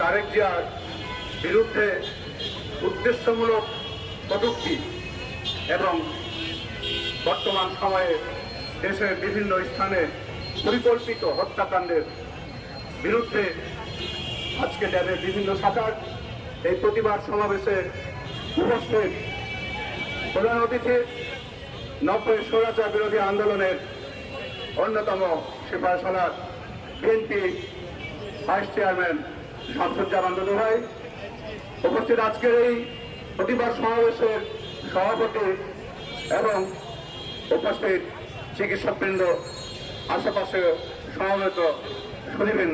তারেক জিয়ার বিরুদ্ধে উদ্দেশ্যমূলক কটূক্তি এবং বর্তমান সময়ে দেশের বিভিন্ন স্থানে পরিকল্পিত হত্যাকাণ্ডের বিরুদ্ধে আজকে ড্যামের বিভিন্ন শাখার এই প্রতিবাদ সমাবেশে উপস্থিত। প্রধান অতিথি, নব্বই স্বরাচার বিরোধী আন্দোলনের অন্যতম সিপাহসালার বিএনপি ভাইস চেয়ারম্যান শামসুজ্জামান আন্দোলন হয়, উপস্থিত আজকের এই প্রতিবাদ সমাবেশের সভাপতি এবং উপস্থিত চিকিৎসকবৃন্দ, আশেপাশে সমাবেত শুনিবেন